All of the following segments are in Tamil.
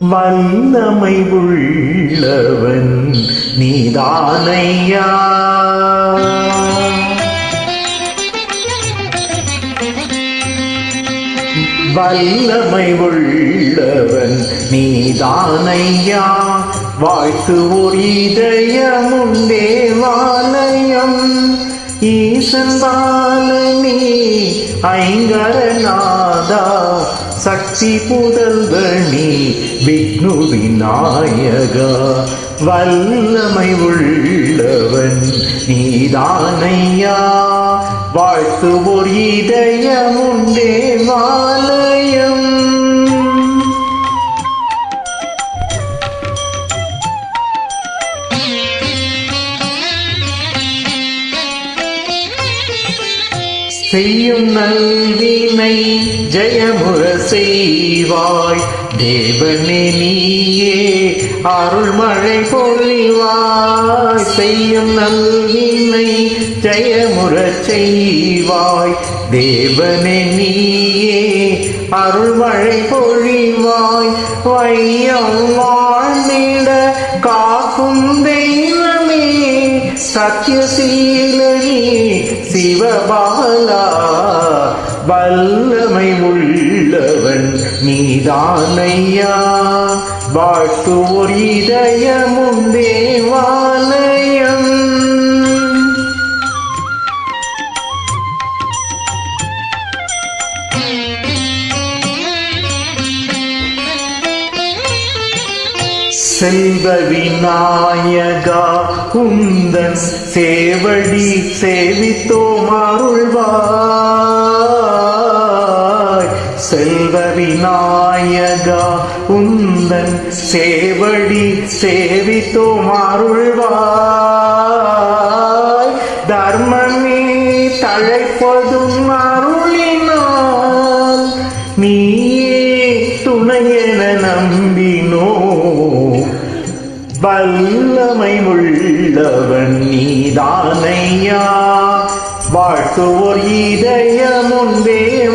வண்ணமை உள்ளவன் நீதானையா. வல்லமை உள்ளவன் நீதானையா. வாழ்த்துவோர் இதயமும் தேவாலயம் ஈசன் பாலனி ஐங்கரநாதா. சக்தி புதல்வனி விக்னு விநாயகா வல்லமை உள்ளவன் நீதானையா. வாழ்த்து ஒரு இதயமும் தேவாலயம் செய்யும் நல்வினை ஜெயமுற செய்வாய். தேவனே நீயே அருள்மழை பொழிவாய். செய்யும் நல்வினை ஜெயமுற செய்வாய். தேவனே நீயே அருள்மழை பொழிவாய். வையம் வாழ் சத்யசீலனி சிவபாலா வல்லமை உள்ளவன் நீதானையா. வாழ்த்துவோர் இதய செல்வ விநாயகா உந்தன் சேவடி சேவித்தோம் அருள்வாய். செல்வ விநாயகா உந்தன் சேவடி சேவித்தோம் அருள்வாய். தர்மமே தழைப்பதும் அருளினால் நீ வல்லமை உள்ளவன் நீதானையா. வாழ்த்துவோர் இதயமுன்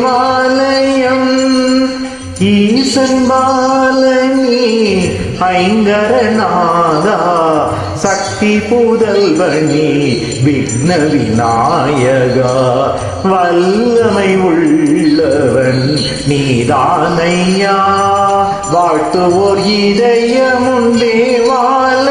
மாலயம். ஈசன் பாலனி ஐங்கரநாதா. சக்தி புதல்வனி விக்ன விநாயகா. வல்லமை உள்ளவன் நீதானையா. வாழ்த்துவோர் இதயமுண்டே வாழ